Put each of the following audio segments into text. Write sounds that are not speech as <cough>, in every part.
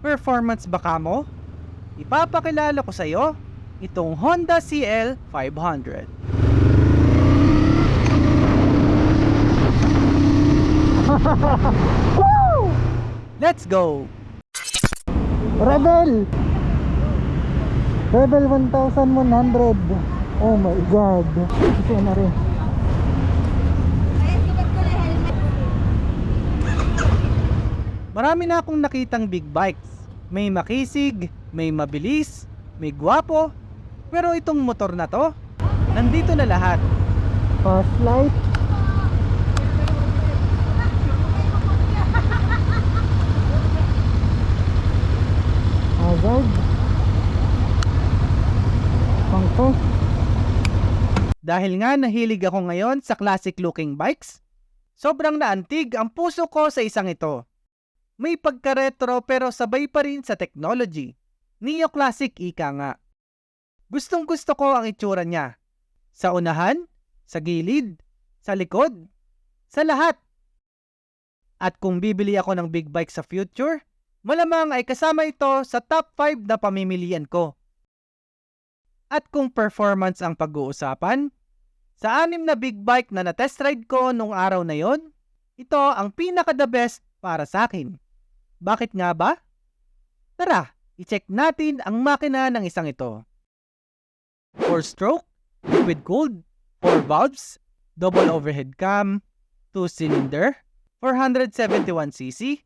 Performance ba mo? Ipapakilala ko sa iyo itong Honda CL 500. <laughs> Let's go! Rebel! Rebel 1100. Oh my god. Kasi na rin. Marami na akong nakitang big bikes. May makisig, may mabilis, may gwapo. Pero itong motor na to, nandito na lahat. Fast light. Hazard. Pangko. Dahil nga nahilig ako ngayon sa classic looking bikes, sobrang naantig ang puso ko sa isang ito. May pagka-retro pero sabay pa rin sa technology. Neo-classic ika nga. Gustong gusto ko ang itsura niya. Sa unahan, sa gilid, sa likod, sa lahat. At kung bibili ako ng big bike sa future, malamang ay kasama ito sa top 5 na pamimilian ko. At kung performance ang pag-uusapan, sa anim na big bike na na-test ride ko nung araw na yon, ito ang pinaka the best para sa akin. Bakit nga ba? Tara, i-check natin ang makina ng isang ito. 4-stroke, liquid cooled, 4 valves, double overhead cam, 2-cylinder, 471cc,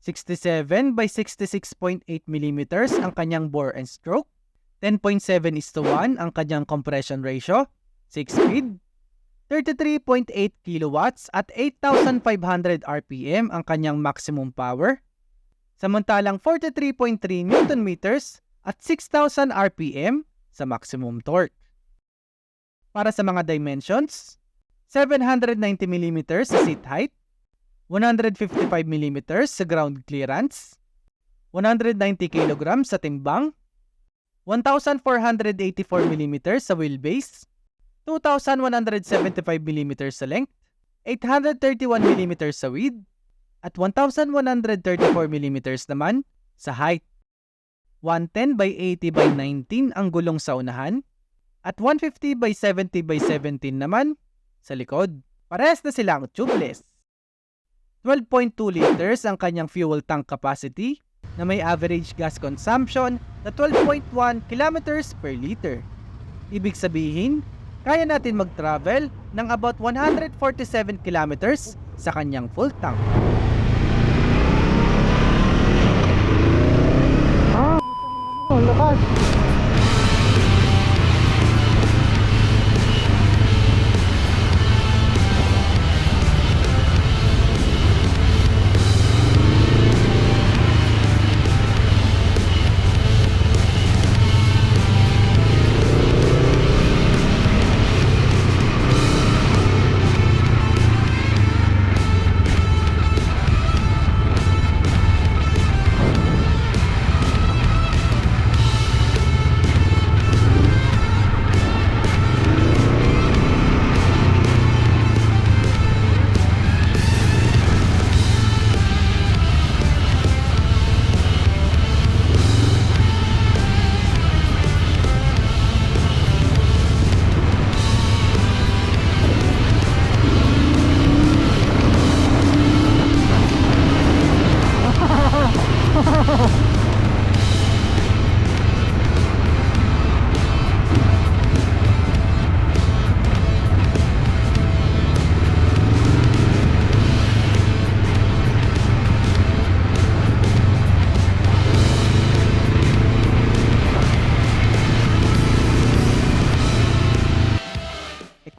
67 by 66.8 mm ang kanyang bore and stroke, 10.7 is to 1 ang kanyang compression ratio, 6 speed, 33.8 kilowatts at 8,500 RPM ang kanyang maximum power, samantalang 43.3 Newton meters at 6,000 RPM sa maximum torque. Para sa mga dimensions, 790 mm sa seat height, 155 mm sa ground clearance, 190 kg sa timbang, 1,484 mm sa wheelbase, 2,175 mm sa length, 831 mm sa width, at 1,134 mm naman sa height. 110 by 80 by 19 ang gulong sa unahan, at 150 by 70 by 17 naman sa likod. Parehas na silang tubeless. 12.2 liters ang kanyang fuel tank capacity na may average gas consumption na 12.1 kilometers per liter. Ibig sabihin, kaya natin mag-travel ng about 147 kilometers sa kanyang full tank. Ah! Lakas.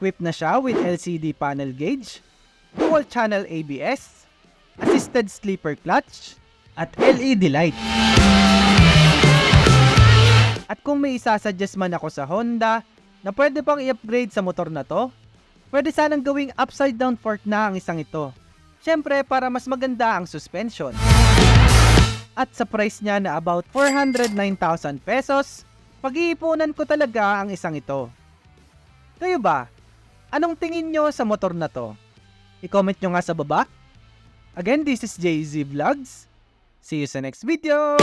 Equipped na siya with LCD panel gauge, dual channel ABS, assisted sleeper clutch, at LED light. At kung may isasuggest man ako sa Honda na pwede pang i-upgrade sa motor na to, pwede sanang gawing upside down fork na ang isang ito. Siyempre para mas maganda ang suspension. At sa price niya na about 409,000 pesos, pag-iipunan ko talaga ang isang ito. Kayo ba? Anong tingin nyo sa motor na to? I-comment nyo nga sa baba. Again, this is JZ Vlogs. See you sa next video!